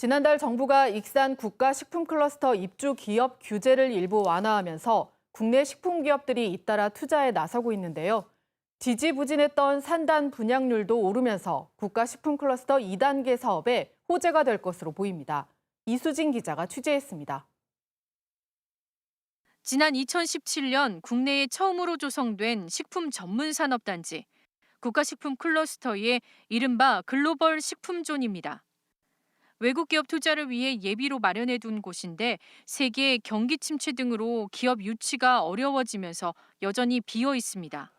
지난달 정부가 익산 국가식품클러스터 입주 기업 규제를 일부 완화하면서 국내 식품 기업들이 잇따라 투자에 나서고 있는데요. 지지부진했던 산단 분양률도 오르면서 국가식품클러스터 2단계 사업에 호재가 될 것으로 보입니다. 이수진 기자가 취재했습니다. 지난 2017년 국내에 처음으로 조성된 식품 전문 산업단지 국가식품 클러스터의 이른바 글로벌 식품존입니다. 외국 기업 투자를 위해 예비로 마련해 둔 곳인데 세계 경기 침체 등으로 기업 유치가 어려워지면서 여전히 비어 있습니다.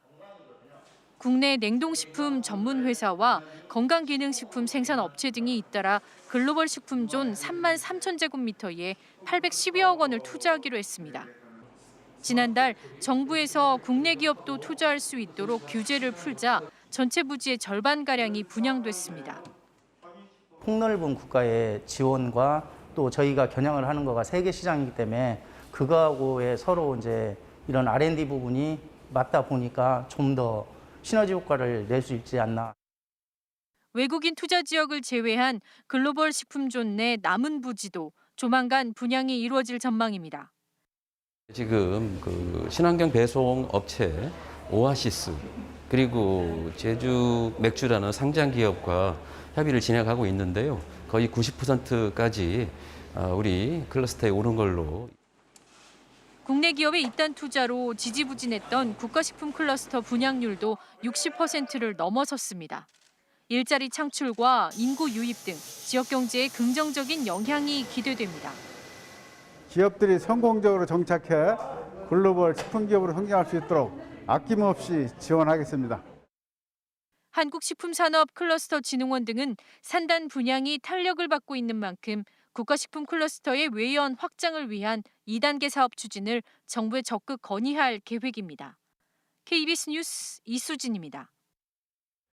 국내 냉동식품 전문 회사와 건강기능식품 생산 업체 등이 잇따라 글로벌 식품존 3만 3천 제곱미터에 812억 원을 투자하기로 했습니다. 지난달 정부에서 국내 기업도 투자할 수 있도록 규제를 풀자 전체 부지의 절반 가량이 분양됐습니다. 폭넓은 국가의 지원과 또 저희가 겨냥을 하는 거가 세계 시장이기 때문에 그거하고의 서로 이제 이런 R&D 부분이 맞다 보니까 좀 더 시너지 효과를 낼 수 있지 않나. 외국인 투자 지역을 제외한 글로벌 식품존 내 남은 부지도 조만간 분양이 이루어질 전망입니다. 지금 그 친환경 배송 업체 오아시스 그리고 제주 맥주라는 상장 기업과 협의를 진행하고 있는데요. 거의 90%까지 어, 우리 클러스터에 오른 걸로 국내 기업의 이딴 투자로 지지부진했던 국가식품 클러스터 분양률도 60%를 넘어섰습니다. 일자리 창출과 인구 유입 등 지역 경제에 긍정적인 영향이 기대됩니다. 기업들이 성공적으로 정착해 글로벌 식품 기업으로 성장할 수 있도록 아낌없이 지원하겠습니다. 한국식품산업 클러스터 진흥원 등은 산단 분양이 탄력을 받고 있는 만큼 국가식품 클러스터의 외연 확장을 위한 2단계 사업 추진을 정부에 적극 건의할 계획입니다. KBS 뉴스 이수진입니다.